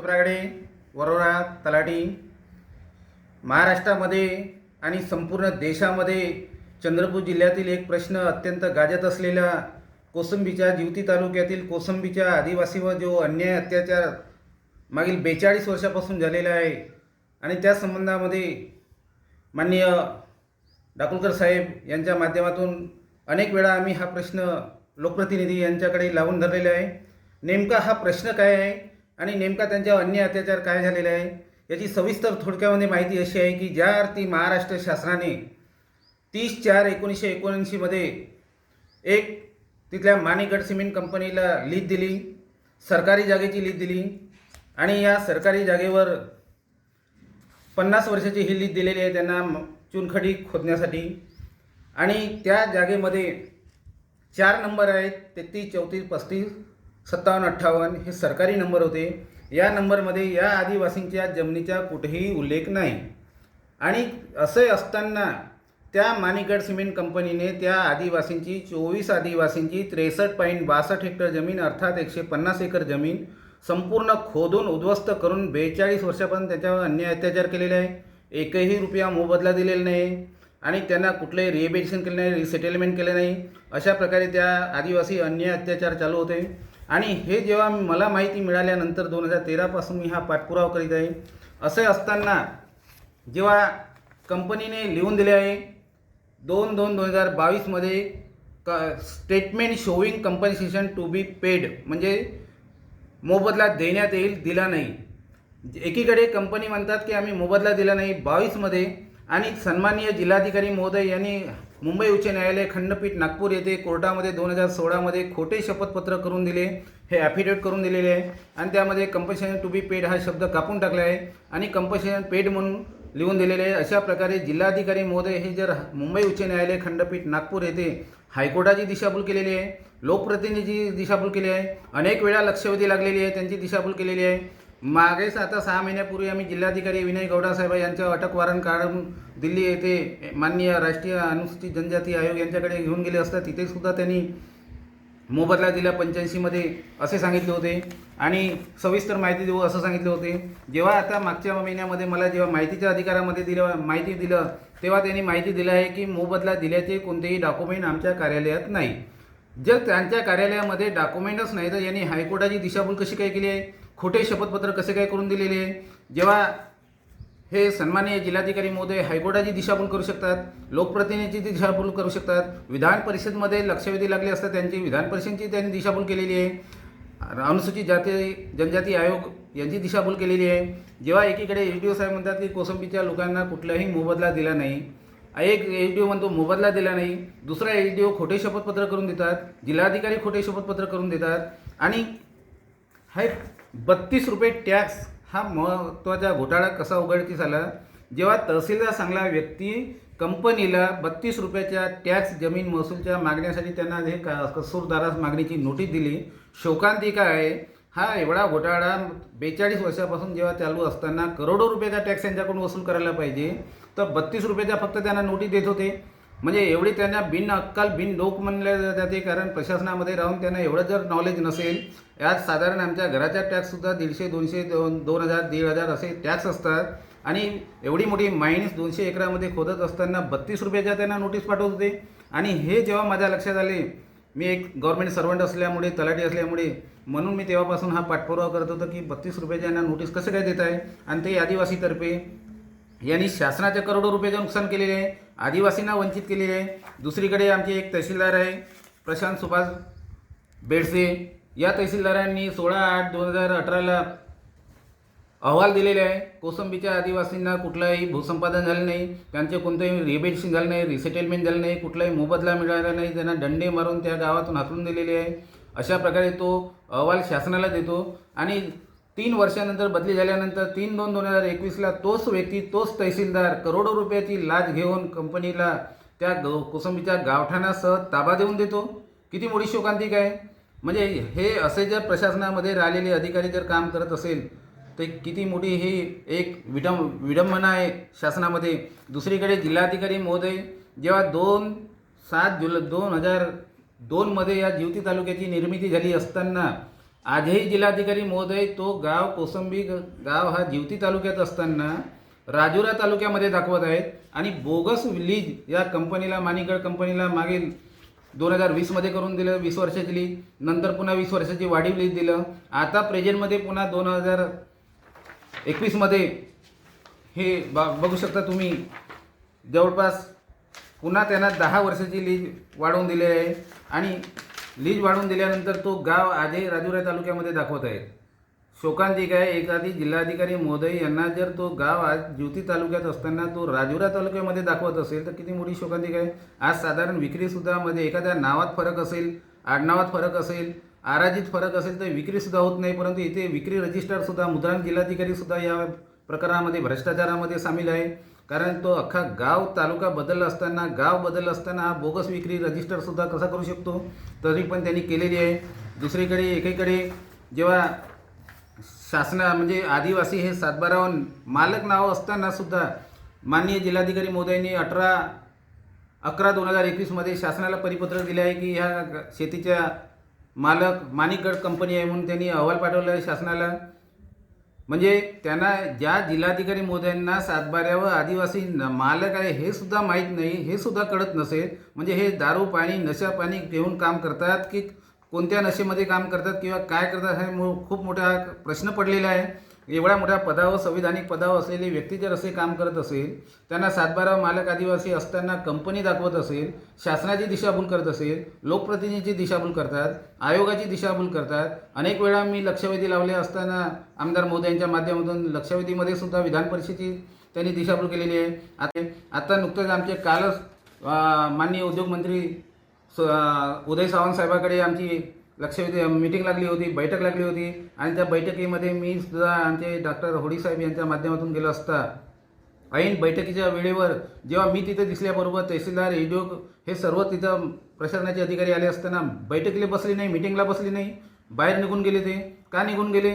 खोब्रागडे वरोरा तलाठी महाराष्ट्रामध्ये आणि संपूर्ण देशामध्ये चंद्रपूर जिल्ह्यातील एक प्रश्न अत्यंत गाजत असलेला कोसंबीच्या जिवती तालुक्यातील कोसंबीच्या आदिवासीवर जो अन्याय अत्याचार मागील बेचाळीस वर्षापासून झालेला आहे आणि त्या संबंधामध्ये माननीय डाकुलकर साहेब यांच्या माध्यमातून अनेक वेळा आम्ही हा प्रश्न लोकप्रतिनिधी यांच्याकडे लावून धरलेला आहे. नेमका हा प्रश्न काय आहे? आणि नेमका त्यांच्यावर अन्य अत्याचार काय झालेला आहे? याची सविस्तर थोडक्यामध्ये माहिती अशी आहे की ज्या अर्थी महाराष्ट्र शासनाने तीस चार एकोणीसशे एकोणऐंशीमध्ये एक तिथल्या माणिगड सिमेंट कंपनीला लीज दिली सरकारी जागेची लीज दिली आणि या सरकारी जागेवर पन्नास वर्षाची ही लीज दिलेली आहे त्यांना चुनखडी खोदण्यासाठी. आणि त्या जागेमध्ये चार नंबर आहेत तेहतीस चौतीस पस्तीस सत्तावन्न अठ्ठावन्न हे सरकारी नंबर होते. या नंबरमध्ये या आदिवासींच्या जमिनीचा कुठेही उल्लेख नाही. आणि असे असताना त्या माणिकगड सिमेंट कंपनीने त्या आदिवासींची चोवीस आदिवासींची त्रेसष्ट पॉईंट बासष्ट हेक्टर जमीन अर्थात एकशे पन्नास एकर जमीन संपूर्ण खोदून उद्ध्वस्त करून बेचाळीस वर्षापर्यंत त्याच्यावर अन्याय अत्याचार केलेले आहे. एकही रुपया मोबदला दिलेला नाही. आणि त्यांना कुठलंही रिहेबिलिटेशन केलं नाही रिसेटलमेंट केलं नाही. अशा प्रकारे त्या आदिवासी अन्याय अत्याचार चालू होते. आणि हे जेव्हा मला माहिती मिळाल्यानंतर दोन हजार तेरापासून मी हा पाठपुरावा करीत आहे. असे असताना जेव्हा कंपनीने लिहून दिले आहे दोन दोन दोन हजार बावीसमध्ये क statement showing compensation to be paid म्हणजे मोबदला देण्यात येईल दिला नाही. एकीकडे कंपनी म्हणतात की आम्ही मोबदला दिला नाही बावीसमध्ये आणि सन्माननीय जिल्हाधिकारी महोदय यांनी मुंबई उच्च न्यायालय खंडपीठ नागपूर येथे कोर्टामध्ये दोन हजार सोळामध्ये खोटे शपथपत्र करून दिले हे ॲफिडेविट करून दिलेले आहे. आणि त्यामध्ये कंपल्शन टू बी पेड हा शब्द कापून टाकला आहे आणि कंपल्शन पेड म्हणून लिहून दिलेले आहे. अशा प्रकारे जिल्हाधिकारी महोदय हे जर मुंबई उच्च न्यायालय खंडपीठ नागपूर येथे हायकोर्टाची दिशाभूल केलेली आहे लोकप्रतिनिधीची दिशाभूल केली आहे अनेक वेळा लक्षवेधी लागलेली आहे त्यांची दिशाभूल केलेली आहे. मागेच आता सहा महिन्यापूर्वी आम्ही जिल्हाधिकारी विनय गौडासाहेब यांच्या अटक वॉरंट काढून दिल्ली येथे माननीय राष्ट्रीय अनुसूचित जनजाती आयोग यांच्याकडे घेऊन गेले असता तिथे सुद्धा त्यांनी मोबदला दिला पंच्याऐंशीमध्ये असे सांगितले होते. आणि सविस्तर माहिती देऊ असं सांगितले होते. जेव्हा आता मागच्या महिन्यामध्ये मला जेव्हा माहितीच्या अधिकारामध्ये दिलं माहिती दिलं तेव्हा त्यांनी माहिती दिली आहे की मोबदला दिल्याचे कोणतेही डॉक्युमेंट आमच्या कार्यालयात नाही. जर त्यांच्या कार्यालयामध्ये डॉक्युमेंटच नाही तर यांनी हायकोर्टाची दिशाभूल कशी काय केली आहे? खोटे शपथपत्र कसे काय करून दिलेले? आहे जेव्हा हे सन्माननीय जिल्हाधिकारी महोदय हायकोर्टाची दिशाभूल करू शकतात लोकप्रतिनिधीची दिशाभूल करू शकतात विधान परिषदमध्ये लक्षवेधी लागले असतात त्यांची विधान परिषदेची त्यांनी दिशाभूल केलेली आहे. अनुसूचित जाती जनजाती आयोग यांची दिशाभूल केलेली आहे. जेव्हा एकीकडे एच डी ओ साहेब म्हणतात की कोसंबीच्या लोकांना कुठलाही मोबदला दिला नाही एक एच डी ओ म्हणतो मोबदला दिला नाही दुसरा एच डी ओ खोटे शपथपत्र करून देतात जिल्हाधिकारी खोटे शपथपत्र करून देतात आणि हा बत्तीस रुपये टॅक्स हा महत्त्वाचा घोटाळा कसा उघडकीस आला? जेव्हा तहसीलदार चांगला व्यक्ती कंपनीला बत्तीस रुपयाच्या टॅक्स जमीन महसूलच्या मागण्यासाठी त्यांना हे कसूरदारास मागणीची नोटीस दिली. शोकांतिका आहे हा एवढा घोटाळा बेचाळीस वर्षापासून जेव्हा चालू असताना करोडो रुपयाचा टॅक्स त्यांच्याकडून वसूल करायला पाहिजे. तर बत्तीस रुपयाचा फक्त त्यांना नोटीस देत होते. म्हणजे एवढी त्यांना बिन अक्कल बिन लोक म्हणले जाते कारण प्रशासनामध्ये राहून त्यांना एवढं जर नॉलेज नसेल यात साधारण आमच्या घराच्या टॅक्ससुद्धा दीडशे दोनशे दोन दोन हजार दीड हजार असे टॅक्स असतात. आणि एवढी मोठी माइन्स दोनशे एकरामध्ये खोदत असताना बत्तीस रुपयाच्या त्यांना नोटीस पाठवत. होते आणि हे जेव्हा माझ्या लक्षात आले मी एक गव्हर्नमेंट सर्वंट असल्यामुळे तलाठी असल्यामुळे म्हणून मी तेव्हापासून हा पाठपुरावा करत होतो की बत्तीस रुपयाच्या यांना नोटीस कसं काय देत आहे आणि ते आदिवासीतर्फे यांनी शासनाच्या करोडो रुपयाचे नुकसान केलेले आहे. आदिवासींना वंचित केलेले आहे. दुसरीकडे आमचे एक तहसीलदार आहे प्रशांत सुभाष बेडसे. या तहसीलदारांनी सोळा आठ दोन हजार अठराला अहवाल दिलेले आहे. कोसंबीच्या आदिवासींना कुठलाही भूसंपादन झालं नाही. त्यांचे कोणतेही रिबेशन झालं नाही रिसेटलमेंट झालं नाही. कुठलाही मोबदला मिळाला नाही. त्यांना दंडे मारून त्या गावातून हाकलून दिलेले आहे. अशा प्रकारे तो अहवाल शासनाला देतो. आणि तीन वर्षानंतर बदली झाल्यानंतर तीन दोन दोन हजार एकवीसला तोच व्यक्ती तोच तहसीलदार करोडो रुपयाची लाच घेऊन कंपनीला त्या गौ कोसंबीच्या गावठाणासह ताबा देऊन देतो. किती मोठी शोकांतिक आहे म्हणजे हे असे जर प्रशासनामध्ये राहिलेले अधिकारी जर काम करत असेल तर किती मोठी ही एक विडं विडंबना आहे शासनामध्ये. दुसरीकडे जिल्हाधिकारी महोदय जेव्हा दोन सात जुलै दोन हजार दोनमध्ये या जिवती तालुक्याची निर्मिती झाली असताना आजही जिल्हाधिकारी महोदय तो गाव कोसंबी ग- गाव हा जिवती तालुक्यात असताना राजुरा तालुक्यामध्ये दाखवत आहेत. आणि बोगस लीज या कंपनीला मानिकड कंपनीला मागील दोन हजार वीसमध्ये करून दिलं वीस वर्षाची लीज नंतर पुन्हा वीस वर्षाची वाढीव लीज दिलं. आता प्रेझेंटमध्ये पुन्हा दोन हजार एकवीसमध्ये हे बा बघू शकता तुम्ही. जवळपास पुन्हा त्यांना दहा वर्षाची लीज वाढवून दिली आहे. आणि लीज वाढवून दिल्यानंतर तो गाव आजही राजुरा तालुक्यामध्ये दाखवत आहे. शोकांतिक आहे एखादी जिल्हाधिकारी महोदय यांना जर तो गाव आज ज्योती तालुक्यात असताना तो राजुरा तालुक्यामध्ये दाखवत असेल तर किती मोठी शोकांतिक आहे. आज साधारण विक्रीसुद्धा मध्ये एखाद्या नावात फरक असेल आडनावात फरक असेल आराजीत फरक असेल तर विक्रीसुद्धा होत नाही परंतु इथे विक्री रजिस्ट्रारसुद्धा मुद्रांक जिल्हाधिकारीसुद्धा या प्रकारामध्ये भ्रष्टाचारामध्ये सामील आहे. कारण तो अख्खा गाव तालुका बदलला असताना गाव बदलला असताना हा बोगस विक्री रजिस्टरसुद्धा कसा करू शकतो? तरी पण त्यांनी केलेली आहे. दुसरीकडे एकीकडे जेव्हा शासना म्हणजे आदिवासी हे सातबारावर मालक नाव असताना सुद्धा माननीय जिल्हाधिकारी मोदयांनी अठरा अकरा दोन हजार एकवीसमध्ये शासनाला परिपत्रक दिले आहे की ह्या शेतीच्या मालक माणिकगड कंपनी आहे म्हणून त्यांनी अहवाल पाठवला आहे शासनाला. म्हणजे त्यांना ज्या जिल्हाधिकारी महोदयांना सातबाऱ्यावर आदिवासी मालक आहे हे सुद्धा माहीत नाही हे सुद्धा कळत नसेल. म्हणजे हे दारू पाणी नशा पाणी घेऊन काम करतात की कोणत्या नशेमध्ये काम करतात किंवा काय करतात हे मो- खूप मोठा प्रश्न पडलेला आहे. एवढ्या मोठ्या पदावर संविधानिक पदावर असलेली व्यक्ती जर असे काम करत असेल त्यांना सातबारा मालक आदिवासी असताना कंपनी दाखवत असेल शासनाची दिशाभूल करत असेल लोकप्रतिनिधीची दिशाभूल करतात आयोगाची दिशाभूल करतात. अनेक वेळा मी लक्षवेधी लावले असताना आमदार मोदयांच्या माध्यमातून लक्षवेधीमध्ये सुद्धा विधान परिषदेची त्यांनी दिशाभूल केलेली आहे. आता आता नुकतंच आमचे कालच माननीय उद्योगमंत्री स उदय सावंत साहेबाकडे आमची लक्षवेधी मीटिंग लागली होती बैठक लागली होती. आणि त्या बैठकीमध्ये मी सुद्धा आमचे डॉक्टर होडी साहेब यांच्या माध्यमातून गेलो असता. ऐन बैठकीच्या वेळेवर जेव्हा मी तिथे दिसल्याबरोबर तहसीलदार एडोग हे सर्व तिथं प्रशासनाचे अधिकारी आले असताना बैठकीला बसले नाही मिटिंगला बसले नाही. बाहेर निघून गेले ते. का निघून गेले?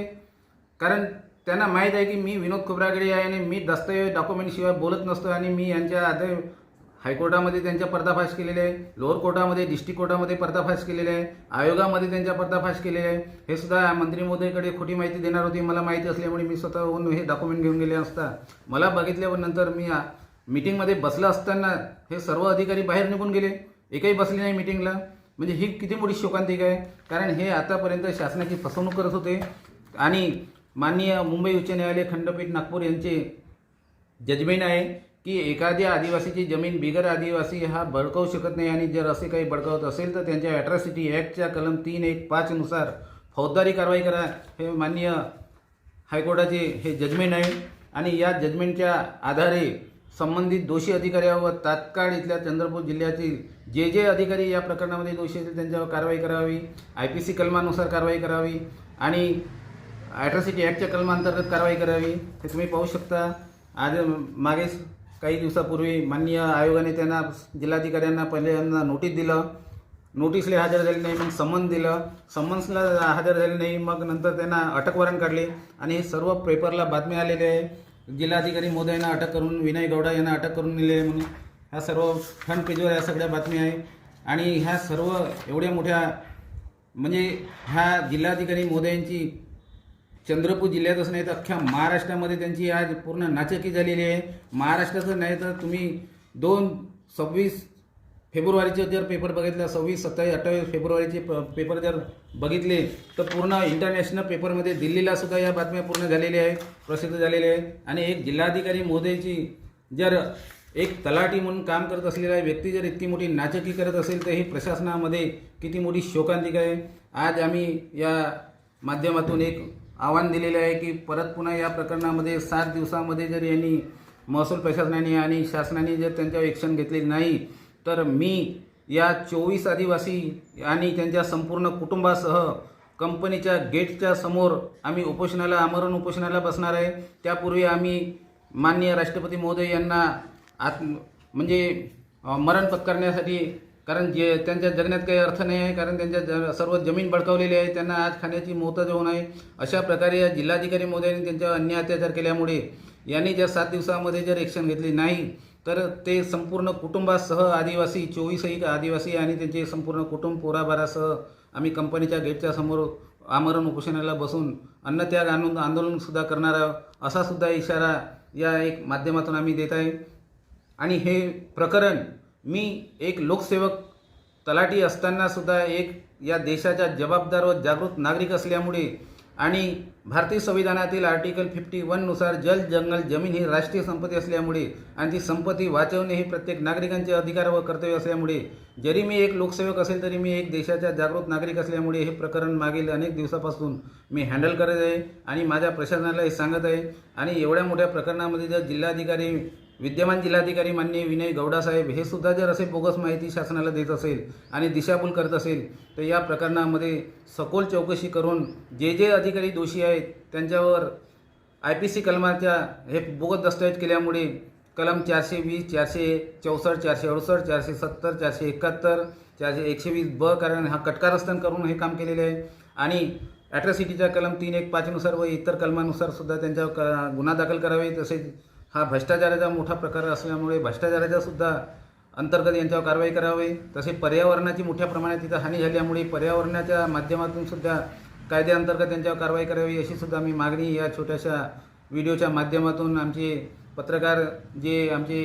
कारण त्यांना माहीत आहे की मी विनोद खोबरागडे आहे आणि मी दस्तऐवज डॉक्युमेंटशिवाय बोलत नसतो आणि मी यांच्या आधी हायकोर्टामध्ये त्यांचा पर्दाफाश केलेले आहे. लोअर कोर्टामध्ये डिस्ट्रिक्ट कोर्टामध्ये पर्दाफाश केलेले आहे. आयोगामध्ये त्यांचा पर्दाफाश केलेले आहे. हे सुद्धा मंत्री महोदयकडे खोटी माहिती देणार होती. मला माहिती असल्यामुळे मी स्वतःहून हे डॉक्युमेंट घेऊन गेले असता. मला बघितल्यावर नंतर मी मिटिंगमध्ये मीटिंगमध्ये बसलं असताना हे सर्व अधिकारी बाहेर निघून गेले. एकही बसले नाही मीटिंगला म्हणजे ही किती मोठी शोकांतिक आहे. कारण हे आतापर्यंत शासनाची फसवणूक करत होते. आणि माननीय मुंबई उच्च न्यायालय खंडपीठ नागपूर यांचे जजमेंट आहे. की एखाद्या आदिवासीची जमीन बिगर आदिवासी हा बळकवू शकत नाही आणि जर असे काही बळकावत असेल तर त्यांच्या ॲट्रॉसिटी ॲक्टच्या कलम तीन एक पाचनुसार फौजदारी कारवाई करा हे माननीय हायकोर्टाचे हे जजमेंट आहे. आणि या जजमेंटच्या आधारे संबंधित दोषी अधिकाऱ्यावर तात्काळ इथल्या चंद्रपूर जिल्ह्यातील जे जे अधिकारी या प्रकरणामध्ये दोषी असतील त्यांच्यावर कारवाई करावी आय पी सी कलमानुसार कारवाई करावी आणि ॲट्रॉसिटी ॲक्टच्या कलमांतर्गत कारवाई करावी हे तुम्ही पाहू शकता. आज मागेच काही दिवसापूर्वी माननीय आयोगाने त्यांना जिल्हाधिकाऱ्यांना पहिल्यांदा नोटीस दिलं. नोटीसला हजर झाले नाही मग समन दिलं. समन्सला हजर झाले नाही मग नंतर त्यांना अटक वॉरंट काढले. आणि सर्व पेपरला बातमी आलेल्या आहे. जिल्हाधिकारी मोदयांना अटक करून विनय गौडा यांना अटक करून नेले आहे म्हणून. ह्या सर्व फ्रंट पेजवर या सगळ्या बातम्या आहे. आणि ह्या सर्व एवढ्या मोठ्या म्हणजे ह्या जिल्हाधिकारी मोदयांची चंद्रपूर जिल्ह्यातच नाही तर अख्ख्या महाराष्ट्रामध्ये त्यांची आज पूर्ण नाचकी झालेली आहे. महाराष्ट्राचं नाही तर तुम्ही दोन सव्वीस फेब्रुवारीचे जर पेपर बघितला सव्वीस सत्तावीस अठ्ठावीस फेब्रुवारीचे प पेपर जर बघितले तर पूर्ण इंटरनॅशनल पेपरमध्ये दिल्लीला सुद्धा या बातम्या पूर्ण झालेल्या आहे प्रसिद्ध झालेल्या आहे. आणि एक जिल्हाधिकारी महोदयची जर एक तलाठी म्हणून काम करत असलेला व्यक्ती जर इतकी मोठी नाचकी करत असेल तर ही प्रशासनामध्ये किती मोठी शोकांतिका आहे. आज आम्ही या माध्यमातून एक आव्हान दिलेलं आहे की परत पुन्हा या प्रकरणामध्ये सात दिवसामध्ये जर यांनी महसूल प्रशासनाने आणि शासनाने जर त्यांच्यावर ॲक्शन घेतलेली नाही तर मी या चोवीस आदिवासी आणि त्यांच्या संपूर्ण कुटुंबासह कंपनीच्या गेटच्या समोर आम्ही उपोषणाला आमरण उपोषणाला बसणार आहे. त्यापूर्वी आम्ही माननीय राष्ट्रपती महोदय यांना आत म्हणजे मरण पत्करण्यासाठी कारण जे त्यांच्या जगण्यात काही अर्थ नाही आहे कारण त्यांच्या ज सर्व जमीन बळकावलेली आहे त्यांना आज खाण्याची मोहताज होऊन आहे. अशा प्रकारे या जिल्हाधिकारी महोदयांनी त्यांच्यावर अन्य अत्याचार केल्यामुळे यांनी जर सात दिवसामध्ये जर एक्शन घेतली नाही तर ते संपूर्ण कुटुंबासह आदिवासी चोवीसही आदिवासी आणि त्यांचे संपूर्ण कुटुंब पोराबारासह आम्ही कंपनीच्या गेटच्या समोर आमरण उपोषणाला बसून अन्नत्याग आणून आंदोलनसुद्धा करणार आहोत असा सुद्धा इशारा या एक माध्यमातून आम्ही देत आहे. आणि हे प्रकरण मी एक लोकसेवक तलाठी असताना सुद्धा एक या देशाच्या जबाबदार व जागृत नागरिक असल्यामुळे आणि भारतीय संविधानातील आर्टिकल फिफ्टी वननुसार जल जंगल जमीन ही राष्ट्रीय संपत्ती असल्यामुळे आणि ती संपत्ती वाचवणे हे प्रत्येक नागरिकांचे अधिकार व कर्तव्य असल्यामुळे जरी मी एक लोकसेवक असेल तरी मी एक देशाचा जागृत नागरिक असल्यामुळे हे प्रकरण मागील अनेक दिवसापासून मी हँडल करत आहे आणि माझ्या प्रशासनाला हे सांगत आहे. आणि एवढ्या मोठ्या प्रकरणामध्ये जर जिल्हाधिकारी विद्यमान जिल्हाधिकारी मान्य विनय गौडासाहेब हे सुद्धा जर असे बोगस माहिती शासनाला देत असेल आणि दिशाभूल करत असेल तर या प्रकरणामध्ये सखोल चौकशी करून जे जे अधिकारी दोषी आहेत त्यांच्यावर आय पी सी कलमाच्या हे बोगस दस्तऐवज केल्यामुळे कलम चारशे वीस चारशे चौसष्ट चारशे अडुसष्ट चारशे सत्तर चारशे एकाहत्तर चारशे एकशे वीस ब कारण हा कटकारस्थान करून हे काम केलेले आहे. आणि ॲट्रॉसिटीच्या कलम तीन एक पाचनुसार व इतर कलमानुसार सुद्धा त्यांच्यावर क गुन्हा दाखल करावे तसेच हा भ्रष्टाचाराचा मोठा प्रकार असल्यामुळे भ्रष्टाचाराचा सुद्धा अंतर्गत यांच्यावर कारवाई करावी. तसे पर्यावरणाची मोठ्या प्रमाणात तिथं हानी झाल्यामुळे पर्यावरणाच्या माध्यमातून सुद्धा कायद्याअंतर्गत त्यांच्यावर कारवाई करावी अशी सुद्धा आम्ही मागणी या छोट्याशा व्हिडिओच्या माध्यमातून आमचे पत्रकार जे आमचे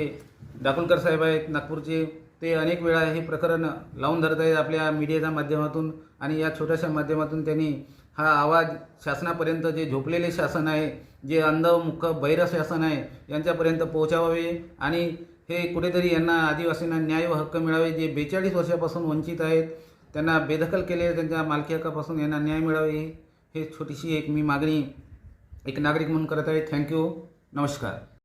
दाकुलकर साहेब आहेत नागपूरचे ते अनेक वेळा हे प्रकरण लावून धरत आहेत आपल्या मीडियाच्या माध्यमातून आणि या छोट्याशा माध्यमातून त्यांनी हा आवाज शासनापर्यंत जे झोपलेले शासन आहे जे अंध बहिरा शासन आहे यांच्यापर्यंत पोहोचावावे आणि हे कुठेतरी यांना आदिवासींना न्याय व हक्क मिळावे जे बेचाळीस वर्षापासून वंचित आहेत त्यांना बेदखल केले त्यांच्या मालकी हक्कापासून यांना न्याय मिळावे हे छोटीशी एक मी मागणी एक नागरिक म्हणून करत आहे. थँक्यू नमस्कार.